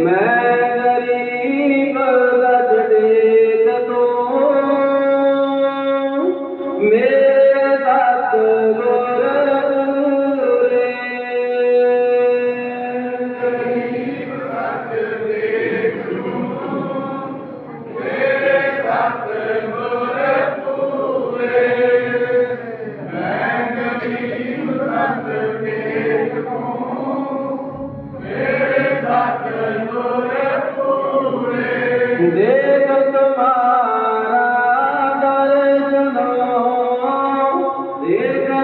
ਮੈਂ ਗਰੀਬ ਸੱਚ ਡੇਕ ਤੋਂ ਮੇਰੇ ਦਾਤ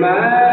Man.